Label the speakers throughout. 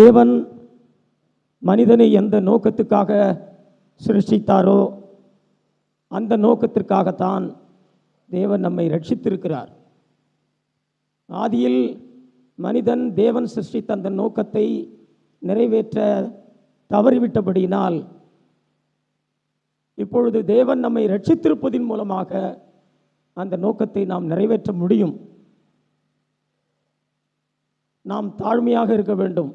Speaker 1: தேவன் மனிதனை எந்த நோக்கத்துக்காக சிருஷ்டித்தாரோ அந்த நோக்கத்திற்காகத்தான் தேவன் நம்மை ரட்சித்திருக்கிறார். ஆதியில் மனிதன் தேவன் சிருஷ்டித்த அந்த நோக்கத்தை நிறைவேற்ற தவறிவிட்டபடியினால் இப்பொழுது தேவன் நம்மை ரட்சித்திருப்பதின் மூலமாக அந்த நோக்கத்தை நாம் நிறைவேற்ற முடியும். நாம் தாழ்மையாக இருக்க வேண்டும்.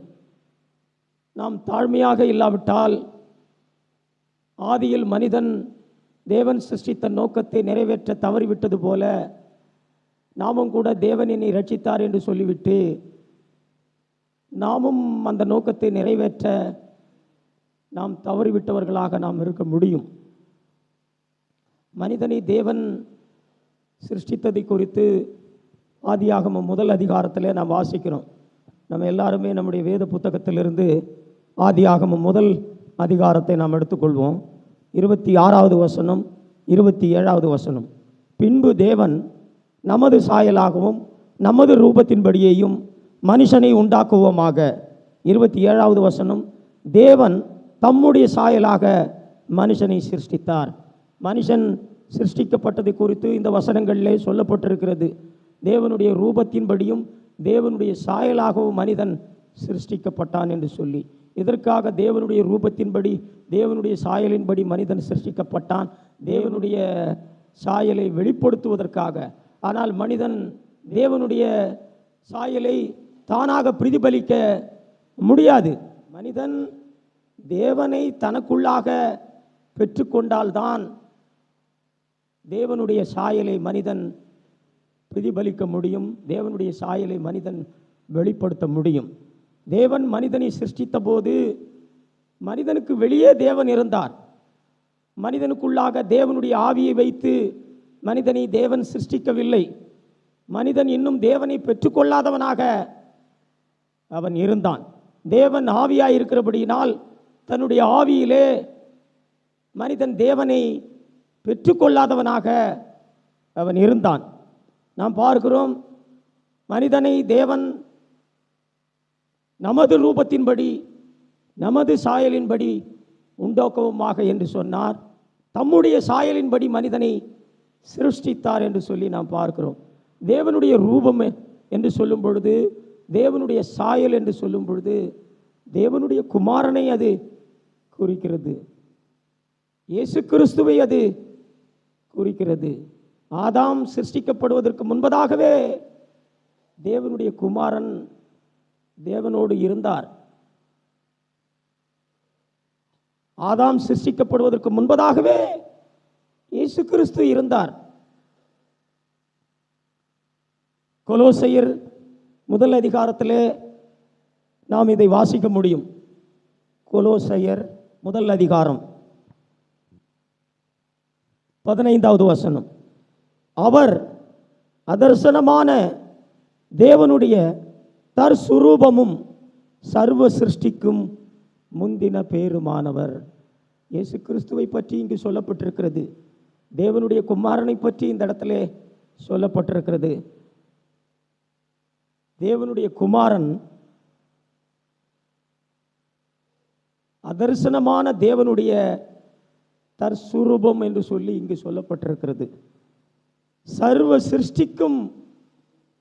Speaker 1: நாம் தாழ்மையாக இல்லாவிட்டால் ஆதியில் மனிதன் தேவன் சிருஷ்டித்த நோக்கத்தை நிறைவேற்ற தவறிவிட்டது போல நாமும் கூட தேவன் என்னை ரட்சித்தார் என்று சொல்லிவிட்டு நாமும் அந்த நோக்கத்தை நிறைவேற்ற நாம் தவறிவிட்டவர்களாக நாம் இருக்க முடியும். மனிதனை தேவன் சிருஷ்டித்ததை குறித்து ஆதியாகம முதல் அதிகாரத்திலே நாம் வாசிக்கிறோம். நம்ம எல்லாருமே நம்முடைய வேத புத்தகத்திலிருந்து ஆதியாகமம் முதல் அதிகாரத்தை நாம் எடுத்துக்கொள்வோம். இருபத்தி ஆறாவது வசனம் இருபத்தி ஏழாவது வசனம். பின்பு தேவன் நமது சாயலாகவும் நமது ரூபத்தின்படியேயும் மனுஷனை உண்டாக்குவோமாக. இருபத்தி ஏழாவது வசனம் தேவன் தம்முடைய சாயலாக மனுஷனை சிருஷ்டித்தார். மனுஷன் சிருஷ்டிக்கப்பட்டதை குறித்து இந்த வசனங்களிலே சொல்லப்பட்டிருக்கிறது. தேவனுடைய ரூபத்தின்படியும் தேவனுடைய சாயலாகவும் மனிதன் சிருஷ்டிக்கப்பட்டான் என்று சொல்லி. இதற்காக தேவனுடைய ரூபத்தின்படி தேவனுடைய சாயலின்படி மனிதன் சிருஷ்டிக்கப்பட்டான். தேவனுடைய சாயலை வெளிப்படுத்துவதற்காக. ஆனால் மனிதன் தேவனுடைய சாயலை தானாக பிரதிபலிக்க முடியாது. மனிதன் தேவனை தனக்குள்ளாக பெற்றுக்கொண்டால்தான் தேவனுடைய சாயலை மனிதன் பிரதிபலிக்க முடியும். தேவனுடைய சாயலை மனிதன் வெளிப்படுத்த முடியும். தேவன் மனிதனை சிருஷ்டித்த போது மனிதனுக்கு வெளியே தேவன் இருந்தார். மனிதனுக்குள்ளாக தேவனுடைய ஆவியை வைத்து மனிதனை தேவன் சிருஷ்டிக்கவில்லை. மனிதன் இன்னும் தேவனை பெற்றுக்கொள்ளாதவனாக அவன் இருந்தான். தேவன் ஆவியாக இருக்கிறபடியினால் தன்னுடைய ஆவியிலே மனிதன் தேவனை பெற்றுக்கொள்ளாதவனாக அவன் இருந்தான். நாம் பார்க்கிறோம் மனிதனை தேவன் நமது ரூபத்தின்படி நமது சாயலின்படி உண்டாக்கவுமாக என்று சொன்னார். தம்முடைய சாயலின்படி மனிதனை சிருஷ்டித்தார் என்று சொல்லி நாம் பார்க்கிறோம். தேவனுடைய ரூபம் என்று சொல்லும் பொழுது தேவனுடைய சாயல் என்று சொல்லும் பொழுது தேவனுடைய குமாரனை அது குறிக்கிறது. இயேசு கிறிஸ்துவை அது குறிக்கிறது. ஆதாம் சிருஷ்டிக்கப்படுவதற்கு முன்பதாகவே தேவனுடைய குமாரன் தேவனோடு இருந்தார். ஆதாம் சிருஷ்டிக்கப்படுவதற்கு முன்பதாகவே இயேசு கிறிஸ்து இருந்தார். கொலோசையர் முதல் அதிகாரத்திலே நாம் இதை வாசிக்க முடியும். கொலோசையர் முதல் அதிகாரம் பதினைந்தாவது வசனம். அவர் அதர்சனமான தேவனுடைய தற்சுரூபமும் சர்வ சிருஷ்டிக்கும் முந்தின பேருமானவர். இயேசு கிறிஸ்துவை பற்றி இங்கு சொல்லப்பட்டிருக்கிறது. தேவனுடைய குமாரனை பற்றி இந்த இடத்துல சொல்லப்பட்டிருக்கிறது. தேவனுடைய குமாரன் அதர்சனமான தேவனுடைய தற்சுரூபம் என்று சொல்லி இங்கு சொல்லப்பட்டிருக்கிறது. சர்வ சிருஷ்டிக்கும்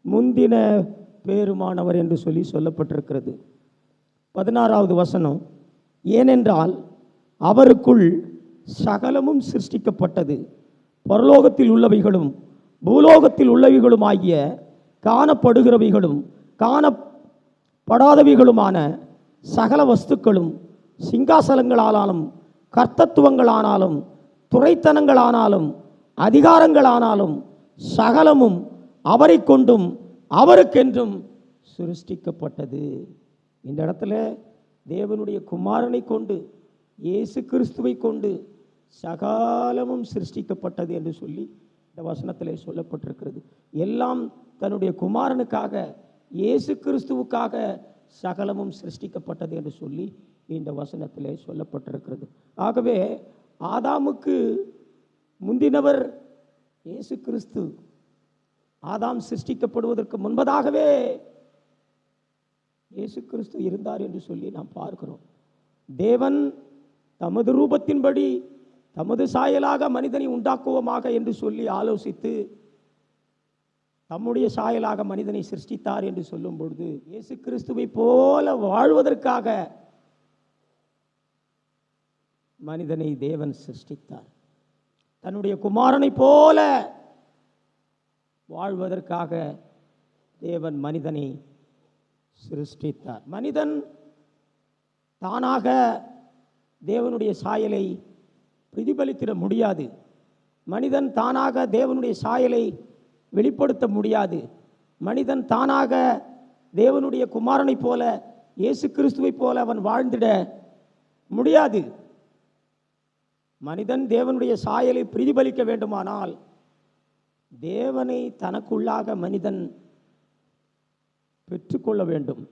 Speaker 1: முந்தின பேருமானவர் என்று சொல்லி சொல்லப்பட்டிருக்கிறது. பதினாறாவது வசனம் ஏனென்றால் அவருக்குள் சகலமும் சிருஷ்டிக்கப்பட்டது. பரலோகத்தில் உள்ளவைகளும் பூலோகத்தில் உள்ளவைகளும் ஆகிய காணப்படுகிறவைகளும் காணப்படாதவைகளுமான சகல வஸ்துக்களும் சிங்காசனங்களானாலும் கர்த்தத்துவங்களானாலும் துறைத்தனங்களானாலும் அதிகாரங்களானாலும் சகலமும் அவரை கொண்டும் அவருக்கென்றும் சிருஷ்டிக்கப்பட்டது. இந்த இடத்துல தேவனுடைய குமாரனை கொண்டு இயேசு கிறிஸ்துவை கொண்டு சகாலமும் சிருஷ்டிக்கப்பட்டது என்று சொல்லி இந்த வசனத்தில் சொல்லப்பட்டிருக்கிறது. எல்லாம் தன்னுடைய குமாரனுக்காக இயேசு கிறிஸ்துவுக்காக சகலமும் சிருஷ்டிக்கப்பட்டது என்று சொல்லி இந்த வசனத்தில் சொல்லப்பட்டிருக்கிறது. ஆகவே ஆதாமுக்கு முந்தினவர் இயேசு கிறிஸ்து. ஆதாம் சிருஷ்டிக்கப்படுவதற்கு முன்பதாகவே இயேசு கிறிஸ்து இருந்தார் என்று சொல்லி நாம் பார்க்கிறோம். தேவன் தமது ரூபத்தின்படி தமது சாயலாக மனிதனை உண்டாக்குவோமாக என்று சொல்லி ஆலோசித்து தம்முடைய சாயலாக மனிதனை சிருஷ்டித்தார் என்று சொல்லும் பொழுது இயேசு கிறிஸ்துவை போல வாழ்வதற்காக மனிதனை தேவன் சிருஷ்டித்தார். தன்னுடைய குமாரனைப் போல வாழ்வதற்காக தேவன் மனிதனை சிருஷ்டித்தார். மனிதன் தானாக தேவனுடைய சாயலை பிரதிபலித்திட முடியாது. மனிதன் தானாக தேவனுடைய சாயலை வெளிப்படுத்த முடியாது. மனிதன் தானாக தேவனுடைய குமாரனைப் போல இயேசு கிறிஸ்துவைப் போல அவன் வாழ்ந்திட முடியாது. மனிதன் தேவனுடைய சாயலை பிரதிபலிக்க வேண்டுமானால் தேவனை தனக்குள்ளாக மனிதன் பெற்றுக்கொள்ள வேண்டும்.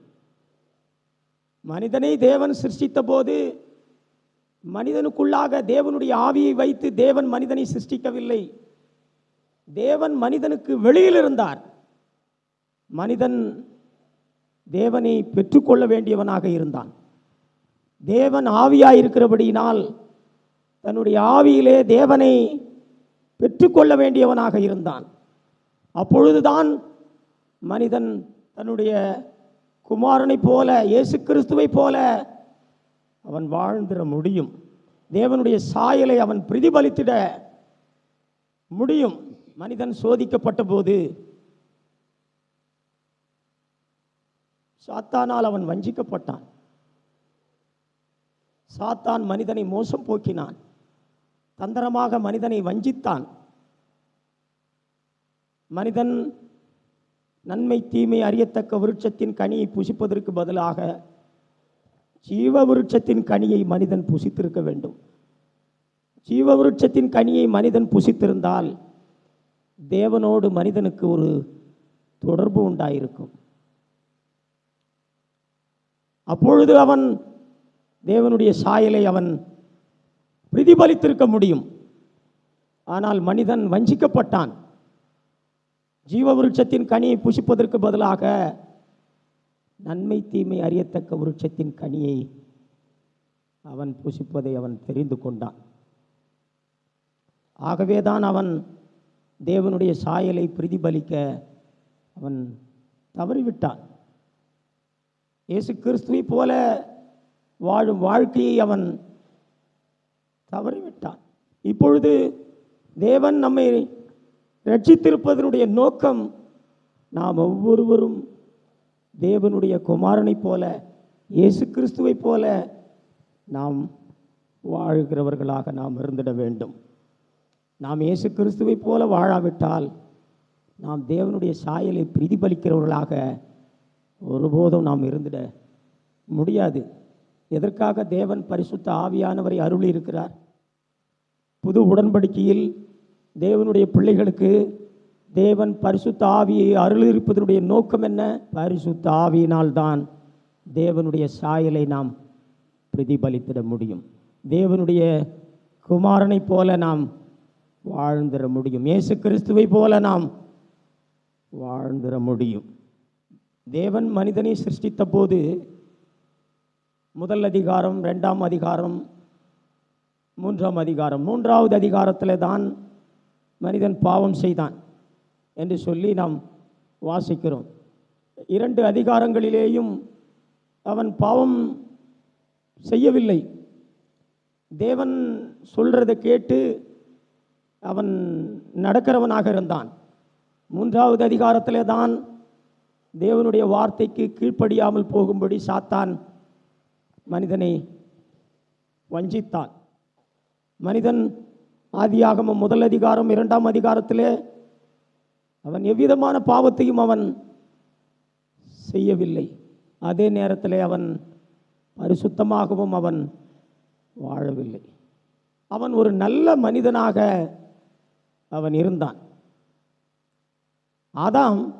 Speaker 1: மனிதனை தேவன் சிருஷ்டித்த போது மனிதனுக்குள்ளாக தேவனுடைய ஆவியை வைத்து தேவன் மனிதனை சிருஷ்டிக்கவில்லை. தேவன் மனிதனுக்கு வெளியில் இருந்தார் மனிதன் தேவனை பெற்றுக்கொள்ள வேண்டியவனாக இருந்தான். தேவன் ஆவியாக இருக்கிறபடியினால் தன்னுடைய ஆவியிலே தேவனை பெற்றுக்கொள்ள வேண்டியவனாக இருந்தான். அப்பொழுதுதான் மனிதன் தன்னுடைய குமாரனைப் போல இயேசு கிறிஸ்துவைப் போல அவன் வாழ்ந்திட முடியும். தேவனுடைய சாயலை அவன் பிரதிபலித்திட முடியும். மனிதன் சோதிக்கப்பட்ட போது சாத்தானால் அவன் வஞ்சிக்கப்பட்டான். சாத்தான் மனிதனை மோசம் போக்கினான். தந்திரமாக மனிதனை வஞ்சித்தான். மனிதன் நன்மை தீமை அறியத்தக்க விருட்சத்தின் கனியை புசிப்பதற்கு பதிலாக ஜீவ விருட்சத்தின் கனியை மனிதன் புசித்திருக்க வேண்டும். ஜீவ விருட்சத்தின் கனியை மனிதன் புசித்திருந்தால் தேவனோடு மனிதனுக்கு ஒரு தொடர்பு உண்டாயிருக்கும். அப்பொழுது அவன் தேவனுடைய சாயலை அவன் பிரதிபலித்திருக்க முடியும். ஆனால் மனிதன் வஞ்சிக்கப்பட்டான். ஜீவ விருட்சத்தின் கனியை புசிப்பதற்கு பதிலாக நன்மை தீமை அறியத்தக்க விருட்சத்தின் கனியை அவன் புஷிப்பதை அவன் தெரிந்து கொண்டான். ஆகவேதான் அவன் தேவனுடைய சாயலை பிரதிபலிக்க அவன் தவறிவிட்டான். இயேசு கிறிஸ்துவை போல வாழும் வாழ்க்கையை அவன் தவறிவிட்டான். இப்பொழுது தேவன் நம்மை ரட்சித்திருப்பதனுடைய நோக்கம் நாம் ஒவ்வொருவரும் தேவனுடைய குமாரனைப் போல இயேசு கிறிஸ்துவைப் போல நாம் வாழ்கிறவர்களாக நாம் இருந்திட வேண்டும். நாம் இயேசு கிறிஸ்துவைப் போல வாழாவிட்டால் நாம் தேவனுடைய சாயலை பிரதிபலிக்கிறவர்களாக ஒருபோதும் நாம் இருந்திட முடியாது. எதற்காக தேவன் பரிசுத்த ஆவியானவரை அருள் இருக்கிறார் புது உடன்படிக்கையில் தேவனுடைய பிள்ளைகளுக்கு தேவன் பரிசுத்த ஆவியை அருளிருப்பதனுடைய நோக்கம் என்ன? பரிசுத்த ஆவியினால்தான் தேவனுடைய சாயலை நாம் பிரதிபலித்திட முடியும். தேவனுடைய குமாரனைப் போல நாம் வாழ்ந்திட முடியும். இயேசு கிறிஸ்துவை போல நாம் வாழ்ந்திட முடியும். தேவன் மனிதனை சிருஷ்டித்த போது முதல் அதிகாரம் ரெண்டாம் அதிகாரம் மூன்றாம் அதிகாரம். மூன்றாவது அதிகாரத்தில் தான் மனிதன் பாவம் செய்தான் என்று சொல்லி நாம் வாசிக்கிறோம். இரண்டு அதிகாரங்களிலேயும் அவன் பாவம் செய்யவில்லை. தேவன் சொல்கிறத கேட்டு அவன் நடக்கிறவனாக இருந்தான். மூன்றாவது அதிகாரத்திலே தான் தேவனுடைய வார்த்தைக்கு கீழ்ப்படியாமல் போகும்படி சாத்தான் மனிதனை வஞ்சித்தான். மனிதன் ஆதியாகமம் முதல் அதிகாரம் இரண்டாம் அதிகாரத்திலே அவன் எவ்விதமான பாவத்தையும் அவன் செய்யவில்லை. அதே நேரத்தில் அவன் பரிசுத்தமாகவும் அவன் வாழவில்லை. அவன் ஒரு நல்ல மனிதனாக அவன் இருந்தான். ஆதாம்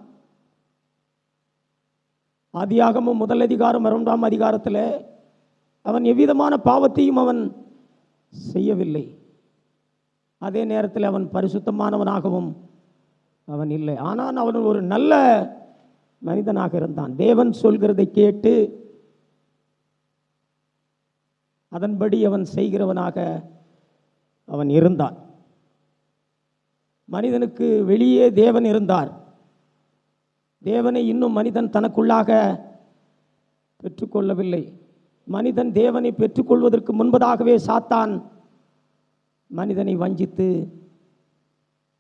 Speaker 1: ஆதியாகமும் முதல் அதிகாரம் இரண்டாம் அதிகாரத்தில் அவன் எவ்விதமான பாவத்தையும் அவன் செய்யவில்லை. அதே நேரத்தில் அவன் பரிசுத்தமானவனாகவும் அவன் இல்லை. ஆனால் அவன் ஒரு நல்ல மனிதனாக இருந்தான். தேவன் சொல்கிறதை கேட்டு அதன்படி அவன் செய்கிறவனாக அவன் இருந்தான். மனிதனுக்கு வெளியே தேவன் இருந்தார். தேவனை இன்னும் மனிதன் தனக்குள்ளாக பெற்றுக்கொள்ளவில்லை. மனிதன் தேவனை பெற்றுக்கொள்வதற்கு முன்பதாகவே சாத்தான் மனிதனை வஞ்சித்து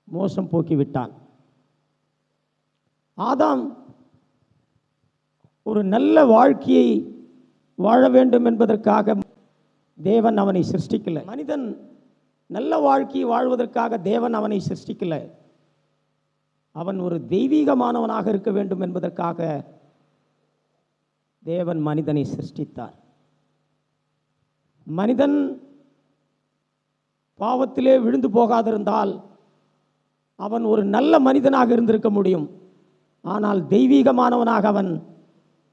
Speaker 1: மோசம் போக்கிவிட்டான். ஆதாம் ஒரு நல்ல வாழ்க்கையை வாழ வேண்டும் என்பதற்காக தேவன் அவனை சிருஷ்டிக்கலை. மனிதன் நல்ல வாழ்க்கையை வாழ்வதற்காக தேவன் அவனை சிருஷ்டிக்கலை. அவன் ஒரு தெய்வீகமானவனாக இருக்க வேண்டும் என்பதற்காக தேவன் மனிதனை சிருஷ்டித்தார். மனிதன் பாவத்திலே விழுந்து போகாதிருந்தால் அவன் ஒரு நல்ல மனிதனாக இருந்திருக்க முடியும். ஆனால் தெய்வீகமானவனாக அவன்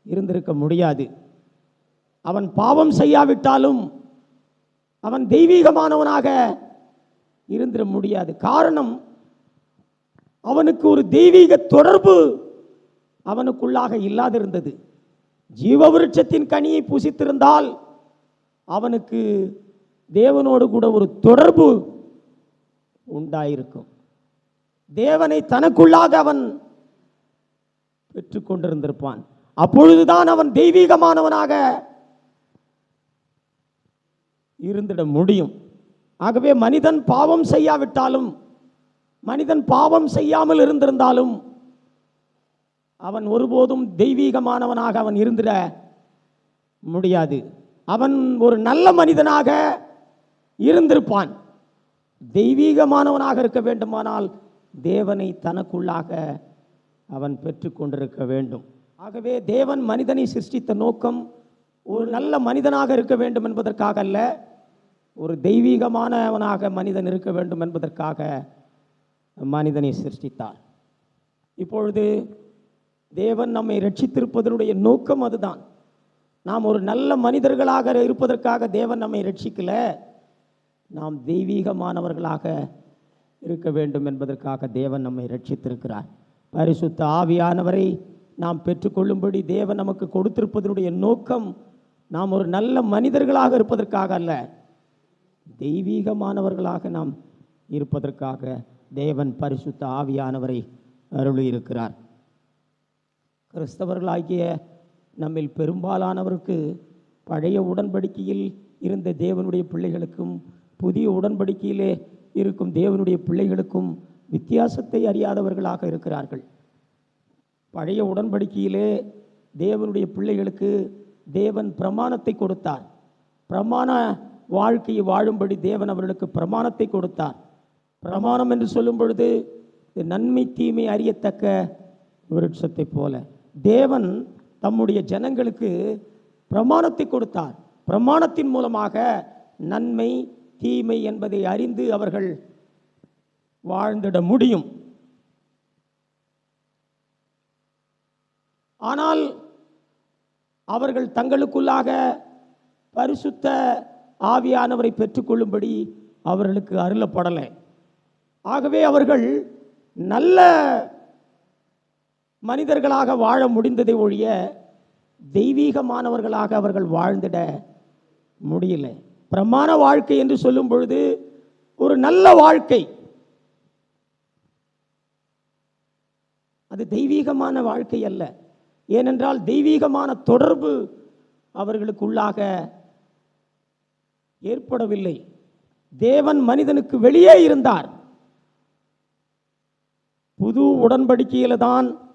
Speaker 1: இருந்திருக்க முடியாது. அவன் பாவம் செய்யாவிட்டாலும் அவன் தெய்வீகமானவனாக இருந்திட முடியாது. காரணம் அவனுக்கு ஒரு தெய்வீக தொடர்பு அவனுக்குள்ளாக இல்லாதிருந்தது. ஜீவவிருட்சத்தின் கனியை புசித்திருந்தால் அவனுக்கு தேவனோடு கூட ஒரு தொடர்பு உண்டாயிருக்கும். தேவனை தனக்குள்ளாக அவன் பெற்றுக்கொண்டிருந்திருப்பான். அப்பொழுதுதான் அவன் தெய்வீகமானவனாக இருந்திட முடியும். ஆகவே மனிதன் பாவம் செய்யாவிட்டாலும் மனிதன் பாவம் செய்யாமல் இருந்திருந்தாலும் அவன் ஒருபோதும் தெய்வீகமானவனாக அவன் இருந்திட முடியாது. அவன் ஒரு நல்ல மனிதனாக இருந்திருப்பான். தெய்வீகமானவனாக இருக்க வேண்டுமானால் தேவனை தனக்குள்ளாக அவன் பெற்றுக்கொண்டிருக்க வேண்டும். ஆகவே தேவன் மனிதனை சிருஷ்டித்த நோக்கம் ஒரு நல்ல மனிதனாக இருக்க வேண்டும் என்பதற்காக அல்ல ஒரு தெய்வீகமானவனாக மனிதன் இருக்க வேண்டும் என்பதற்காக மனிதனை சிருஷ்டித்தார். இப்பொழுது தேவன் நம்மை ரட்சித்திருப்பதனுடைய நோக்கம் அதுதான். நாம் ஒரு நல்ல மனிதர்களாக இருப்பதற்காக தேவன் நம்மை ரட்சிக்கல. நாம் தெய்வீகமானவர்களாக இருக்க வேண்டும் என்பதற்காக தேவன் நம்மை ரட்சித்திருக்கிறார். பரிசுத்த ஆவியானவரை நாம் பெற்றுக்கொள்ளும்படி தேவன் நமக்கு கொடுத்திருப்பதனுடைய நோக்கம் நாம் ஒரு நல்ல மனிதர்களாக இருப்பதற்காக அல்ல. தெய்வீகமானவர்களாக நாம் இருப்பதற்காக தேவன் பரிசுத்த ஆவியானவரை அருளியிருக்கிறார். கிறிஸ்தவர்களாகிய நம்மில் பெரும்பாலானவருக்கு பழைய உடன்படிக்கையில் இருந்த தேவனுடைய பிள்ளைகளுக்கும் புதிய உடன்படிக்கையிலே இருக்கும் தேவனுடைய பிள்ளைகளுக்கும் வித்தியாசத்தை அறியாதவர்களாக இருக்கிறார்கள். பழைய உடன்படிக்கையிலே தேவனுடைய பிள்ளைகளுக்கு தேவன் பிரமாணத்தை கொடுத்தார். பிரமாண வாழ்க்கையை வாழும்படி தேவன் அவர்களுக்கு பிரமாணத்தை கொடுத்தார். பிரமாணம் என்று சொல்லும் பொழுது நன்மை தீமை அறியத்தக்க விருட்சத்தை போல. தேவன் தம்முடைய ஜனங்களுக்கு பிரமாணத்தை கொடுத்தார். பிரமாணத்தின் மூலமாக நன்மை தீமை என்பதை அறிந்து அவர்கள் வாழ்ந்திட முடியும். ஆனால் அவர்கள் தங்களுக்குள்ளாக பரிசுத்த ஆவியானவரை பெற்றுக்கொள்ளும்படி அவர்களுக்கு அருளப்படலை. ஆகவே அவர்கள் நல்ல மனிதர்களாக வாழ முடிந்ததை ஒழிய தெய்வீகமானவர்களாக அவர்கள் வாழ்ந்திட முடியல. பிரமாண வாழ்க்கை என்று சொல்லும் பொழுது ஒரு நல்ல வாழ்க்கை. அது தெய்வீகமான வாழ்க்கை அல்ல. ஏனென்றால் தெய்வீகமான தொடர்பு அவர்களுக்குள்ளாக ஏற்படவில்லை. தேவன் மனிதனுக்கு வெளியே இருந்தார். புது உடன்படிக்கையில் தான்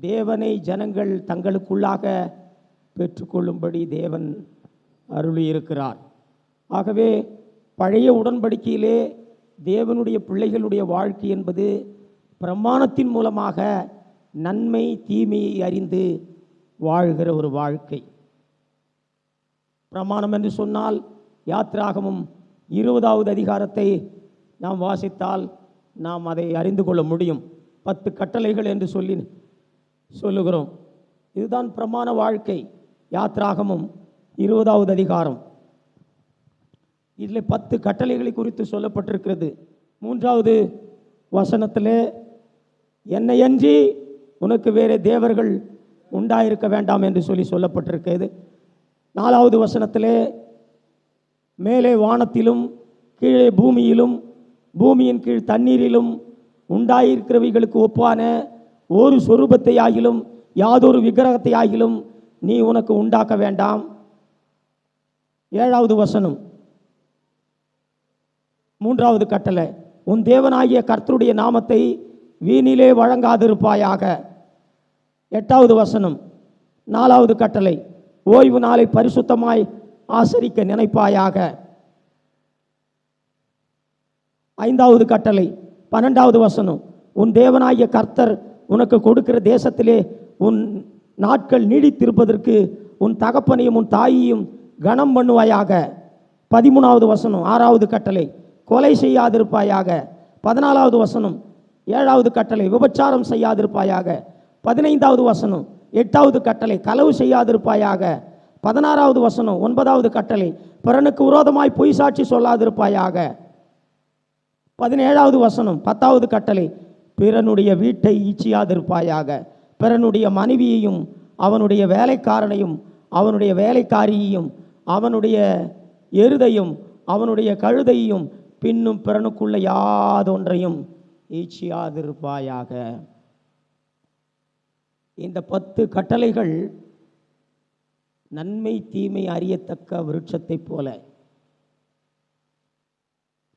Speaker 1: தேவனை ஜனங்கள் தங்களுக்குள்ளாக பெற்றுக்கொள்ளும்படி தேவன் அருளியிருக்கிறார். ஆகவே பழைய உடன்படிக்கையிலே தேவனுடைய பிள்ளைகளுடைய வாழ்க்கை என்பது பிரமாணத்தின் மூலமாக நன்மை தீமையை அறிந்து வாழ்கிற ஒரு வாழ்க்கை. பிரமாணம் என்று சொன்னால் யாத்ராகமும் இருபதாவது அதிகாரத்தை நாம் வாசித்தால் நாம் அதை அறிந்து கொள்ள முடியும். பத்து கட்டளைகள் என்று சொல்லி சொல்லுகிறோம். இதுதான் பிரமாண வாழ்க்கை யாத்ராகமும் இருபதாவது அதிகாரம். இதில் பத்து கட்டளைகளை குறித்து சொல்லப்பட்டிருக்கிறது. மூன்றாவது வசனத்திலே என்னையன்றி உனக்கு வேறு தேவர்கள் உண்டாயிருக்க வேண்டாம் என்று சொல்லி சொல்லப்பட்டிருக்கிறது. நாலாவது வசனத்திலே மேலே வானத்திலும் கீழே பூமியிலும் பூமியின் கீழ் தண்ணீரிலும் உண்டாயிருக்கிறவைகளுக்கு ஒப்பான ஒரு சொரூபத்தை ஆகிலும் யாதொரு விக்கிரகத்தை ஆகிலும் நீ உனக்கு உண்டாக்க வேண்டாம். ஏழாவது வசனம். மூன்றாவது கட்டளை. உன் தேவனாகிய கர்த்தருடைய நாமத்தை வீணிலே வழங்காதிருப்பாயாக. எட்டாவது வசனம். நாலாவது கட்டளை. ஓய்வு நாளை பரிசுத்தமாய் ஆசரிக்க நினைப்பாயாக. ஐந்தாவது கட்டளை. பன்னெண்டாவது வசனம். உன் தேவனாகிய கர்த்தர் உனக்கு கொடுக்கிற தேசத்திலே உன் நாட்கள் நீடித்திருப்பதற்கு உன் தகப்பனையும் உன் தாயையும் கனம் பண்ணுவாயாக. பதிமூணாவது வசனம் ஆறாவது கட்டளை கொலை செய்யாதிருப்பாயாக. பதினாலாவது வசனம் ஏழாவது கட்டளை விபச்சாரம் செய்யாதிருப்பாயாக. பதினைந்தாவது வசனம் எட்டாவது கட்டளை களவு செய்யாதிருப்பாயாக. பதினாறாவது வசனம் ஒன்பதாவது கட்டளை பிறனுக்கு விரோதமாய் பொய் சாட்சி சொல்லாதிருப்பாயாக. பதினேழாவது வசனம் பத்தாவது கட்டளை பிறனுடைய வீட்டை ஈச்சியாதிருப்பாயாக. பிறனுடைய மனைவியையும் அவனுடைய வேலைக்காரனையும் அவனுடைய வேலைக்காரியையும் அவனுடைய எருதையும் அவனுடைய கழுதையும் பின்னும் பிறனுக்குள்ள யாதொன்றையும் ஈச்சியாதிருப்பாயாக. இந்த பத்து கட்டளைகள் நன்மை தீமை அறியத்தக்க விருட்சத்தைப் போல.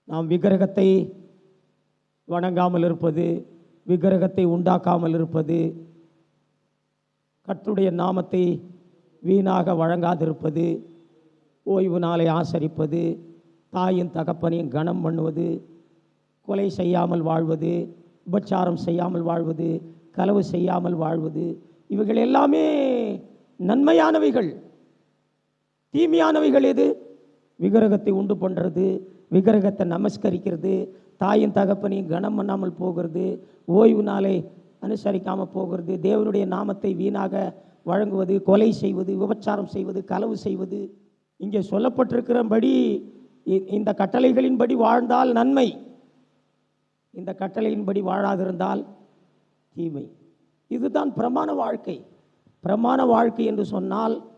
Speaker 1: நாம் விக்கிரகத்தை வணங்காமல் இருப்பது விக்கிரகத்தை உண்டாக்காமல் இருப்பது கர்த்தருடைய நாமத்தை வீணாக வழங்காதிருப்பது ஓய்வு நாளை ஆசரிப்பது தாயின் தகப்பனையும் கனம் பண்ணுவது கொலை செய்யாமல் வாழ்வது உபச்சாரம் செய்யாமல் வாழ்வது கலவு செய்யாமல் வாழ்வது இவைகள் எல்லாமே நன்மையானவைகள். தீமையானவைகள் எது? விக்கிரகத்தை உண்டு பண்ணுறது விக்கிரகத்தை நமஸ்கரிக்கிறது தாயின் தகப்பனையும் கனம் பண்ணாமல் போகிறது ஓய்வு நாளை அனுசரிக்காமல் போகிறது தேவனுடைய நாமத்தை வீணாக வழங்குவது கொலை செய்வது விபச்சாரம் செய்வது களவு செய்வது. இங்கே சொல்லப்பட்டிருக்கிறபடி இ- இந்த கட்டளைகளின்படி வாழ்ந்தால் நன்மை. இந்த கட்டளையின்படி வாழாதிருந்தால் தீமை. இதுதான் பிரமாண வாழ்க்கை. பிரமாண வாழ்க்கை என்று சொன்னால்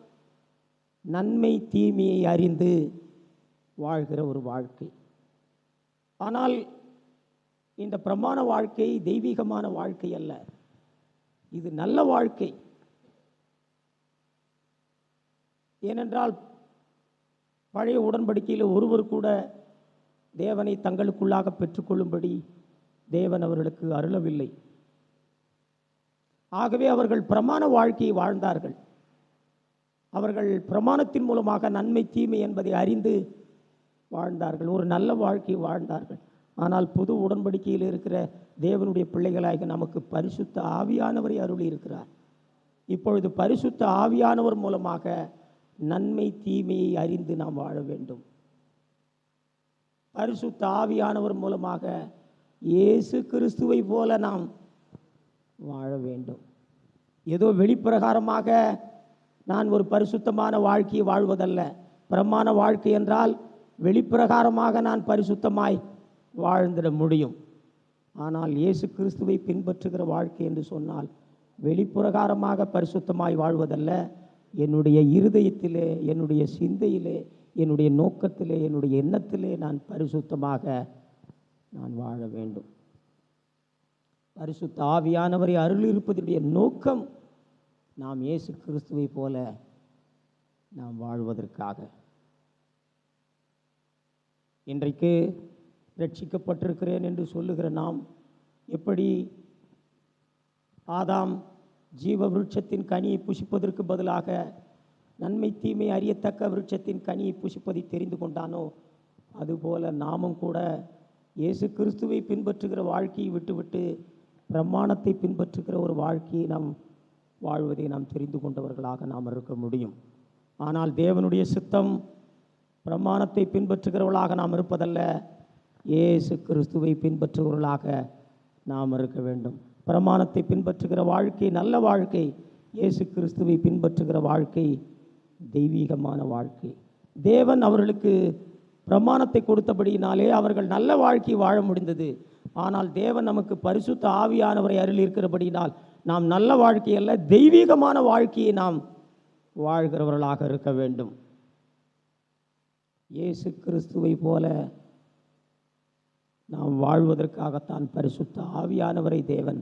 Speaker 1: நன்மை தீமையை அறிந்து வாழ்கிற ஒரு வாழ்க்கை. ஆனால் இந்த பிரமாண வாழ்க்கை தெய்வீகமான வாழ்க்கை அல்ல. இது நல்ல வாழ்க்கை. ஏனென்றால் பழைய உடன்படிக்கையில் ஒருவர் கூட தேவனை தங்களுக்குள்ளாக பெற்றுக்கொள்ளும்படி தேவன் அவர்களுக்கு அருளவில்லை. ஆகவே அவர்கள் பிரமாண வாழ்க்கையை வாழ்ந்தார்கள். அவர்கள் பிரமாணத்தின் மூலமாக நன்மை தீமை என்பதை அறிந்து வாழ்ந்தார்கள். ஒரு நல்ல வாழ்க்கை வாழ்ந்தார்கள். ஆனால் புது உடன்படிக்கையில் இருக்கிற தேவனுடைய பிள்ளைகளாக நமக்கு பரிசுத்த ஆவியானவரை அருளி இருக்கிறார். இப்பொழுது பரிசுத்த ஆவியானவர் மூலமாக நன்மை தீமையை அறிந்து நாம் வாழ வேண்டும். பரிசுத்த ஆவியானவர் மூலமாக இயேசு கிறிஸ்துவை போல நாம் வாழ வேண்டும். ஏதோ வெளிப்பிரகாரமாக நான் ஒரு பரிசுத்தமான வாழ்க்கையை வாழ்வதல்ல. பிரமாண வாழ்க்கை என்றால் வெளிப்பிரகாரமாக நான் பரிசுத்தமாய் வாழ்ந்திட முடியும். ஆனால் இயேசு கிறிஸ்துவை பின்பற்றுகிற வாழ்க்கை என்று சொன்னால் வெளிப்பிரகாரமாக பரிசுத்தமாய் வாழ்வதல்ல. என்னுடைய இருதயத்திலே என்னுடைய சிந்தையிலே என்னுடைய நோக்கத்திலே என்னுடைய எண்ணத்திலே நான் பரிசுத்தமாக நான் வாழ வேண்டும். பரிசுத்த ஆவியானவரை அருள் இருப்பதனுடைய நோக்கம் நாம் இயேசு கிறிஸ்துவை போல நாம் வாழ்வதற்காக. இன்றைக்கு ரட்சிக்கப்பட்டிருக்கிறேன் என்று சொல்லுகிற நாம் எப்படி ஆதாம் ஜீவ விருட்சத்தின் கனியை புசிப்பதற்கு பதிலாக நன்மை தீமை அறியத்தக்க விருட்சத்தின் கனியை புசிப்பதை தெரிந்து கொண்டானோ? அதுபோல நாமும் கூட இயேசு கிறிஸ்துவை பின்பற்றுகிற வாழ்க்கையை விட்டுவிட்டு பிரமாணத்தை பின்பற்றுகிற ஒரு வாழ்க்கையை நாம் வாழ்வதை நாம் தெரிந்து கொண்டவர்களாக நாம் இருக்க முடியும். ஆனால் தேவனுடைய சித்தம் பிரமாணத்தை பின்பற்றுகிறவர்களாக நாம் இருப்பதல்ல. இயேசு கிறிஸ்துவை பின்பற்றுகிறவர்களாக நாம் இருக்க வேண்டும். பிரமாணத்தை பின்பற்றுகிற வாழ்க்கை நல்ல வாழ்க்கை. இயேசு கிறிஸ்துவை பின்பற்றுகிற வாழ்க்கை தெய்வீகமான வாழ்க்கை. தேவன் அவர்களுக்கு பிரமாணத்தை கொடுத்தபடியினாலே அவர்கள் நல்ல வாழ்க்கை வாழ முடிந்தது. ஆனால் தேவன் நமக்கு பரிசுத்த ஆவியானவரை அருள் இருக்கிறபடியினால் நாம் நல்ல வாழ்க்கையல்ல தெய்வீகமான வாழ்க்கையை நாம் வாழ்கிறவர்களாக இருக்க வேண்டும். இயேசு கிறிஸ்துவை போல நாம் வாழ்வதற்காகத்தான் பரிசுத்த ஆவியானவரை தேவன்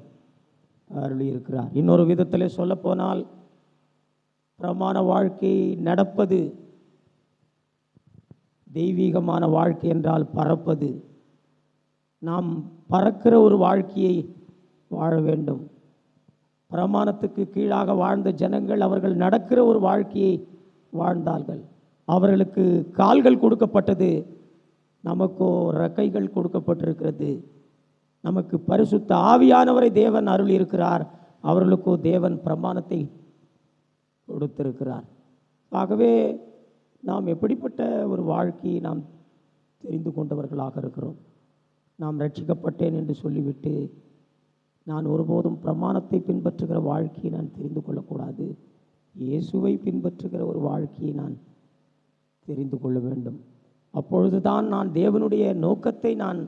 Speaker 1: அருளியிருக்கிறார். இன்னொரு விதத்தில் சொல்லப்போனால் பிரமாண வாழ்க்கை நடப்பது தெய்வீகமான வாழ்க்கை என்றால் பறப்பது. நாம் பறக்கிற ஒரு வாழ்க்கையை வாழ வேண்டும். பிரமாணத்துக்கு கீழாக வாழ்ந்த ஜனங்கள் அவர்கள் நடக்கிற ஒரு வாழ்க்கையை வாழ்ந்தார்கள். அவர்களுக்கு கால்கள் கொடுக்கப்பட்டது நமக்கோ ரக்கைகள் கொடுக்கப்பட்டிருக்கிறது. நமக்கு பரிசுத்த ஆவியானவரை தேவன் அருள் இருக்கிறார் அவர்களுக்கோ தேவன் பிரமாணத்தை கொடுத்திருக்கிறார். ஆகவே நாம் எப்படிப்பட்ட ஒரு வாழ்க்கையை நாம் தெரிந்து கொண்டவர்களாக இருக்கிறோம். நாம் ரட்சிக்கப்பட்டேன் என்று சொல்லிவிட்டு நான் ஒருபோதும் பிரமாணத்தை பின்பற்றுகிற வாழ்க்கையை நான் தெரிந்து கொள்ளக்கூடாது. இயேசுவை பின்பற்றுகிற ஒரு வாழ்க்கையை நான் தெரிந்து கொள்ள வேண்டும். அப்பொழுதுதான் நான் தேவனுடைய நோக்கத்தை நான்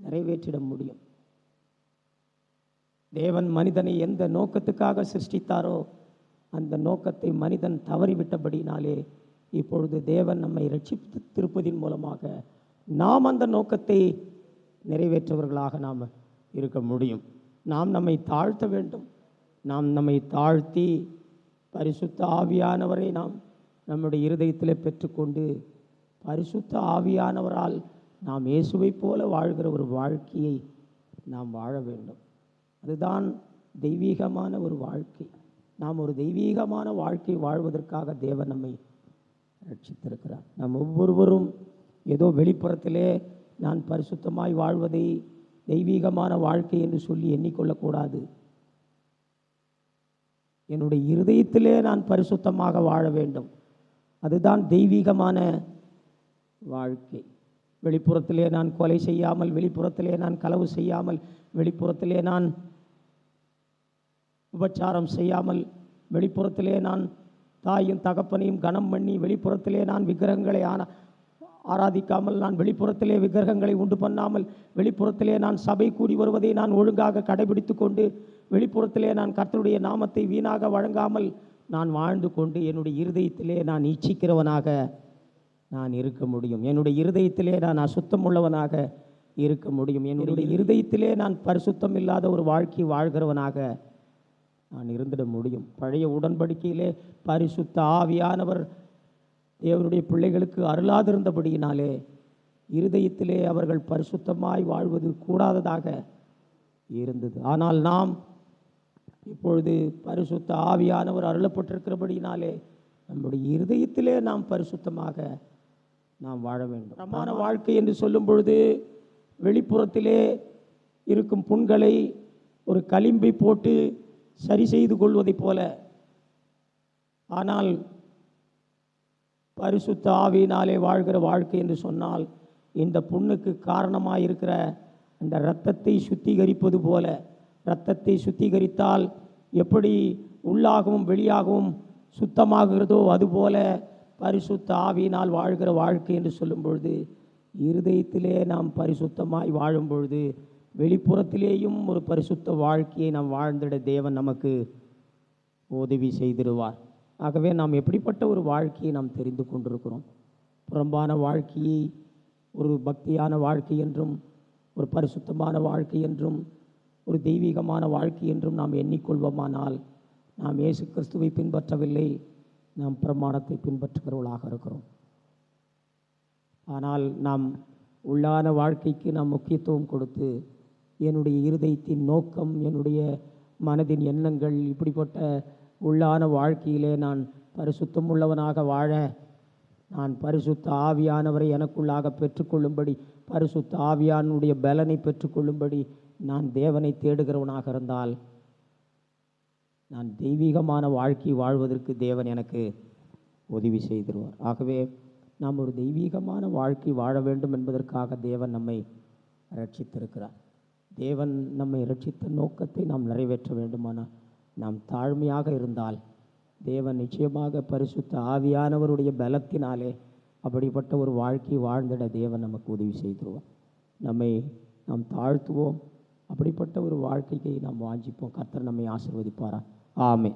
Speaker 1: நிறைவேற்றிட முடியும். தேவன் மனிதனை எந்த நோக்கத்துக்காக சிருஷ்டித்தாரோ அந்த நோக்கத்தை மனிதன் தவறிவிட்டபடினாலே இப்பொழுது தேவன் நம்மை ரட்சித்திருப்பதின் மூலமாக நாம் அந்த நோக்கத்தை நிறைவேற்றவர்களாக நாம் இருக்க முடியும். நாம் நம்மை தாழ்த்த வேண்டும். நாம் நம்மை தாழ்த்தி பரிசுத்த ஆவியானவரை நாம் நம்முடைய இருதயத்தில் பெற்றுக்கொண்டு பரிசுத்த ஆவியானவரால் நாம் இயேசுவைப் போல வாழ்கிற ஒரு வாழ்க்கையை நாம் வாழ வேண்டும். அதுதான் தெய்வீகமான ஒரு வாழ்க்கை. நாம் ஒரு தெய்வீகமான வாழ்க்கை வாழ்வதற்காக தேவன் நம்மை ரட்சித்திருக்கிறார். நாம் ஒவ்வொருவரும் ஏதோ வெளிப்புறத்திலே நான் பரிசுத்தமாய் வாழ்வதை தெய்வீகமான வாழ்க்கை என்று சொல்லி எண்ணிக்கொள்ளக்கூடாது. என்னுடைய இருதயத்திலே நான் பரிசுத்தமாக வாழ வேண்டும். அதுதான் தெய்வீகமான வாழ்க்கை. வெளிப்புறத்திலே நான் கொலை செய்யாமல் வெளிப்புறத்திலே நான் களவு செய்யாமல் வெளிப்புறத்திலே நான் உபச்சாரம் செய்யாமல் வெளிப்புறத்திலே நான் தாயும் தகப்பனையும் கனம் பண்ணி வெளிப்புறத்திலே நான் விக்கிரகங்களை ஆன ஆராதிக்காமல் நான் வெளிப்புறத்திலே விக்கிரகங்களை உண்டு பண்ணாமல் வெளிப்புறத்திலே நான் சபை கூடி வருவதை நான் ஒழுங்காக கடைபிடித்து கொண்டு வெளிப்புறத்திலே நான் கர்த்தருடைய நாமத்தை வீணாக வழங்காமல் நான் வாழ்ந்து கொண்டு என்னுடைய இருதயத்திலே நான் இச்சிக்கிறவனாக நான் இருக்க முடியும். என்னுடைய இருதயத்திலே நான் அசுத்தம் உள்ளவனாக இருக்க முடியும். என்னுடைய இருதயத்திலே நான் பரிசுத்தம் இல்லாத ஒரு வாழ்க்கை வாழ்கிறவனாக நான் இருந்திட முடியும். பழைய உடன்படிக்கையிலே பரிசுத்த ஆவியானவர் தேவனுடைய பிள்ளைகளுக்கு அருளாதிருந்தபடியினாலே இருதயத்திலே அவர்கள் பரிசுத்தமாய் வாழ்வது கூடாததாக இருந்தது. ஆனால் நாம் இப்பொழுது பரிசுத்த ஆவியானவர் அருளப்பட்டிருக்கிறபடியினாலே நம்முடைய இருதயத்திலே நாம் பரிசுத்தமாக நாம் வாழ வேண்டும். பிரமாண வாழ்க்கை என்று சொல்லும் பொழுது வெளிப்புறத்திலே இருக்கும் புண்களை ஒரு களிம்பை போட்டு சரி செய்து கொள்வதைப் போல. ஆனால் பரிசுத்த ஆவியினாலே வாழ்கிற வாழ்க்கை என்று சொன்னால் இந்த புண்ணுக்கு காரணமாக இருக்கிற அந்த இரத்தத்தை சுத்திகரிப்பது போல இரத்தத்தை சுத்திகரித்தால் எப்படி உள்ளாகவும் வெளியாகவும் சுத்தமாகிறதோ அதுபோல பரிசுத்த ஆவியினால் வாழ்கிற வாழ்க்கை என்று சொல்லும் பொழுது இருதயத்திலே நாம் பரிசுத்தமாய் வாழும் பொழுது வெளிப்புறத்திலேயும் ஒரு பரிசுத்த வாழ்க்கையை நாம் வாழ்ந்திட தேவன் நமக்கு உதவி செய்திருவார் ஆகவே நாம் எப்படிப்பட்ட ஒரு வாழ்க்கையை நாம் தெரிந்து கொண்டிருக்கிறோம்? புறம்பான வாழ்க்கையை ஒரு பக்தியான வாழ்க்கை என்றும் ஒரு பரிசுத்தமான வாழ்க்கை என்றும் ஒரு தெய்வீகமான வாழ்க்கை என்றும் நாம் எண்ணிக்கொள்வோமானால் நாம் இயேசு கிறிஸ்துவை பின்பற்றவில்லை நாம் பிரமாணத்தை பின்பற்றுகிறவர்களாக இருக்கிறோம். ஆனால் நாம் உள்ளான வாழ்க்கைக்கு நாம் முக்கியத்துவம் கொடுத்து என்னுடைய இருதயத்தின் நோக்கம் என்னுடைய மனதின் எண்ணங்கள் இப்படிப்பட்ட உள்ளான வாழ்க்கையிலே நான் பரிசுத்தம் உள்ளவனாக வாழ நான் பரிசுத்த ஆவியானவரை எனக்குள்ளாக பெற்றுக்கொள்ளும்படி பரிசுத்த ஆவியானுடைய பலனை பெற்றுக்கொள்ளும்படி நான் தேவனை தேடுகிறவனாக இருந்தால் நான் தெய்வீகமான வாழ்க்கை வாழ்வதற்கு தேவன் எனக்கு உதவி செய்திருவார். ஆகவே நாம் ஒரு தெய்வீகமான வாழ்க்கை வாழ வேண்டும் என்பதற்காக தேவன் நம்மை ரட்சித்திருக்கிறார் தேவன் நம்மை ரட்சித்த நோக்கத்தை நாம் நிறைவேற்ற வேண்டுமானால் நாம் தாழ்மையாக இருந்தால் தேவன் நிச்சயமாக பரிசுத்த ஆவியானவருடைய பலத்தினாலே அப்படிப்பட்ட ஒரு வாழ்க்கை வாழ்ந்திட தேவன் நமக்கு உதவி செய்திருவார். நம்மை நாம் தாழ்த்துவோம். அப்படிப்பட்ட ஒரு வாழ்க்கையை நாம் வாஞ்சிப்போம். கர்த்தர் நம்மை ஆசிர்வதிப்பாரா? ஆமே